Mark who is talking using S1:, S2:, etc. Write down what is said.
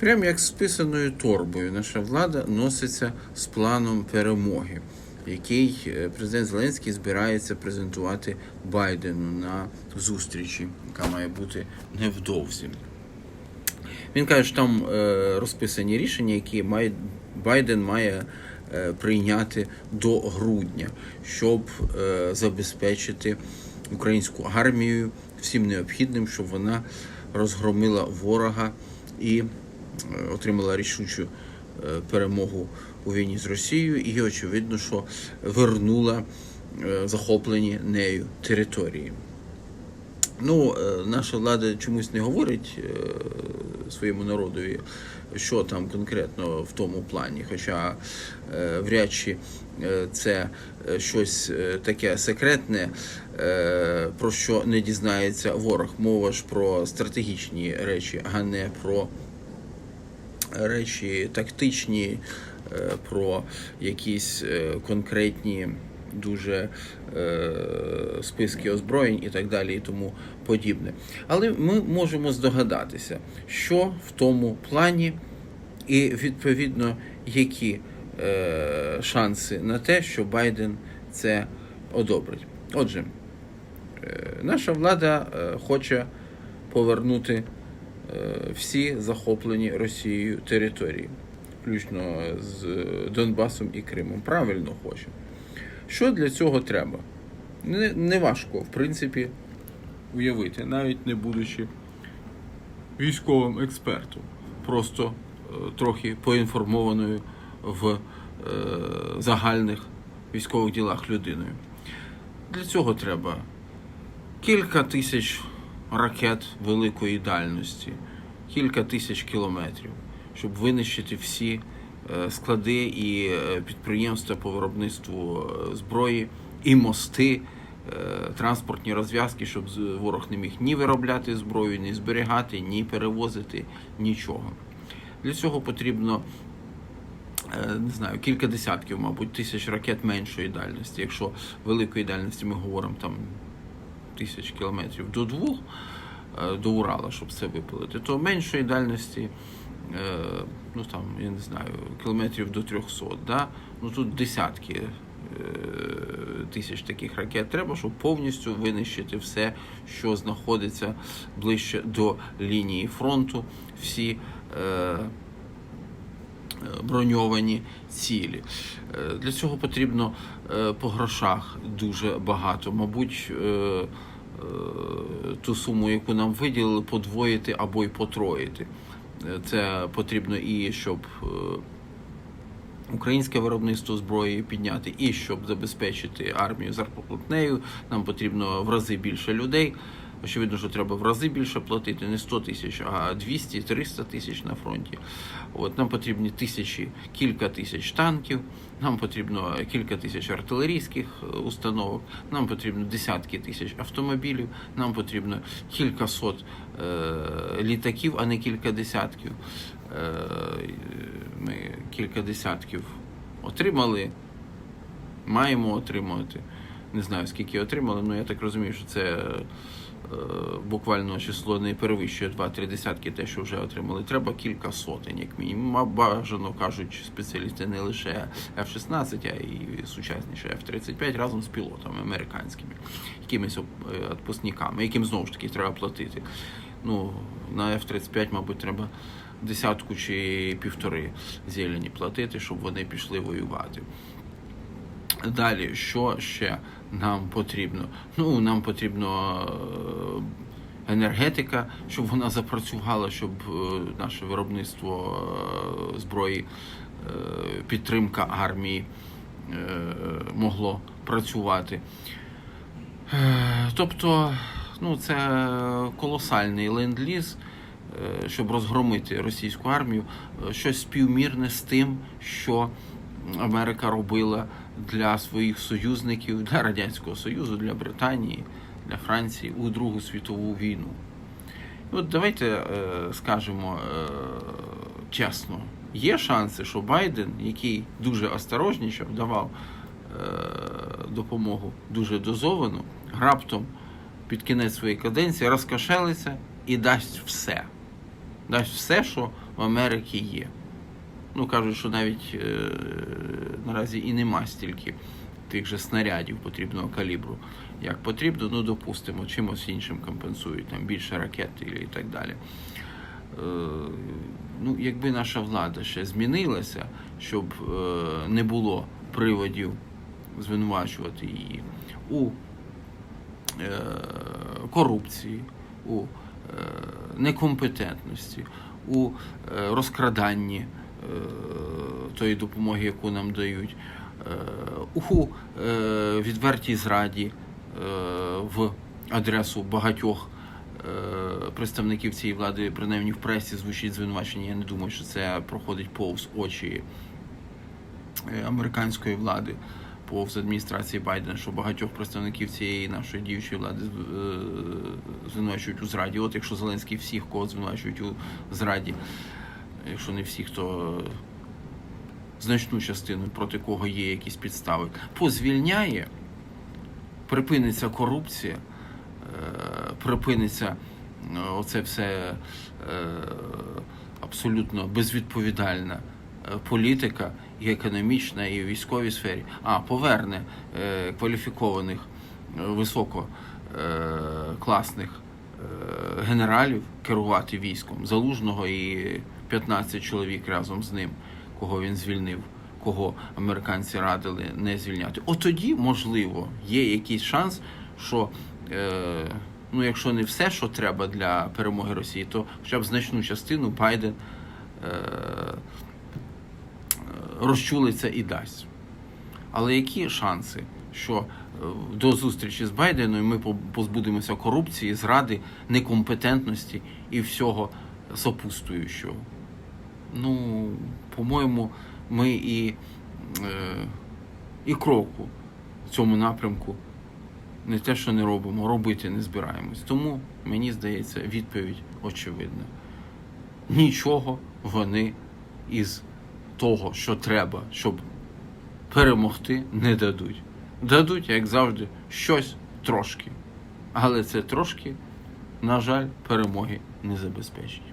S1: Прям як з писаною торбою, наша влада носиться з планом перемоги, який е, президент Зеленський збирається презентувати Байдену на зустрічі, яка має бути невдовзі. Він каже, що там е, розписані рішення, які Байден має е, прийняти до грудня, щоб забезпечити українську армію всім необхідним, щоб вона розгромила ворога і отримала рішучу е, перемогу у війні з Росією, і очевидно, що вернула е, захоплені нею території. Ну, е, наша влада чомусь не говорить е, своєму народові, що там конкретно в тому плані. Хоча е, вряд чи е, це е, щось е, таке секретне, е, про що не дізнається ворог. Мова ж про стратегічні речі, а не про речі тактичні, е, про якісь е, конкретні дуже е, списки озброєнь і так далі, і тому подібне. Але ми можемо здогадатися, що в тому плані, і відповідно які шанси на те, що Байден це одобрить. Отже, наша влада хоче повернути всі захоплені Росією території, включно з Донбасом і Кримом. Правильно хоче. Що для цього треба? Не, не важко, в принципі, уявити, навіть не будучи військовим експертом, просто е, трохи поінформованою в е, загальних військових ділах людиною. Для цього треба кілька тисяч ракет великої дальності, кілька тисяч кілометрів, щоб винищити всі е, склади і е, підприємства по виробництву е, зброї, і мости, транспортні розв'язки, щоб ворог не міг ні виробляти зброю, ні зберігати, ні перевозити нічого. Для цього потрібно не знаю, кілька десятків, мабуть, тисяч ракет меншої дальності. Якщо великої дальності ми говоримо там тисяч кілометрів до двох е, до Урала, щоб це випилити, то меншої дальності, е, ну там, я не знаю, кілометрів до 300, да? ну тут десятки е, тисяч таких ракет треба, щоб повністю винищити все, що знаходиться ближче до лінії фронту, всі. Броньовані цілі. Е, Для цього потрібно е, по грошах дуже багато. Мабуть, е, ту суму, яку нам виділили, подвоїти або й потроїти. Це потрібно і щоб українське виробництво зброї підняти, і щоб забезпечити армію зарплатнею, нам потрібно в рази більше людей. Очевидно, що треба в рази більше платити, не 100 тисяч, а 200-300 тисяч на фронті. От нам потрібні тисячі, кілька тисяч танків, нам потрібно кілька тисяч артилерійських е, установок, нам потрібно десятки тисяч автомобілів, нам потрібно кілька сот е, літаків, а не кілька десятків. Е, ми кілька десятків отримали, маємо отримувати. Не знаю, скільки отримали, але я так розумію, що це буквально число не перевищує 2-3 десятки, те, що вже отримали. Треба кілька сотень, як мінімум. Бажано кажуть спеціалісти не лише F-16, а й сучасніше F-35 разом з пілотами американськими, якимись е, відпускниками, яким знову ж таки треба платити. Ну, на F-35, мабуть, треба десятку чи півтори зелені платити, щоб вони пішли воювати. Далі, що ще нам потрібно? Ну, нам потрібно е, енергетика, щоб вона запрацювала, щоб е, наше виробництво е, зброї, підтримка армії могло працювати. Тобто, ну, це колосальний ленд-ліз, щоб розгромити російську армію, щось співмірне з тим, що Америка робила для своїх союзників, для Радянського Союзу, для Британії, для Франції у Другу світову війну. І от давайте е, скажемо е, чесно, є шанси, що Байден, який дуже осторожнічав, давав е, допомогу дуже дозовану, раптом під кінець своєї каденції розкошелиться і дасть все. Дасть все, що в Америці є. Ну, кажуть, що навіть е, наразі і нема стільки тих же снарядів потрібного калібру, як потрібно, ну, допустимо, чимось іншим компенсують, там більше ракет і так далі. Е, ну, якби наша влада ще змінилася, щоб е, не було приводів звинувачувати її у е, корупції, у е, некомпетентності, у е, розкраданні тої допомоги, яку нам дають, е, у е, відвертій зраді е, в адресу багатьох е, представників цієї влади, принаймні в пресі звучить звинувачення. Я не думаю, що це проходить повз очі е, американської влади, повз адміністрації Байдена, що багатьох представників цієї нашої діючої влади е, звинувачують у зраді. От якщо Зеленський всіх, кого звинувачують у зраді, якщо не всіх, то значну частину, проти кого є якісь підстави, позвільняє, припиниться корупція, е, припиниться е, оце все е, абсолютно безвідповідальна е, політика і економічна, і в військовій сфері. А поверне е, кваліфікованих е, високо е, класних е, генералів керувати військом залужного і 15 чоловік разом з ним, кого він звільнив, кого американці радили не звільняти. От тоді, можливо, є якийсь шанс, що е, ну, якщо не все, що треба для перемоги Росії, то хоча б значну частину Байден е, розчулиться і дасть. Але які шанси, що е, до зустрічі з Байденом ми позбудемося корупції, зради, некомпетентності і всього сопутствуючого? Ну, по-моєму, ми і, е, і кроку в цьому напрямку не те, що не робимо, робити не збираємось. Тому, мені здається, відповідь очевидна. Нічого вони із того, що треба, щоб перемогти, не дадуть. Дадуть, як завжди, щось трошки. Але це трошки, на жаль, перемоги не забезпечить.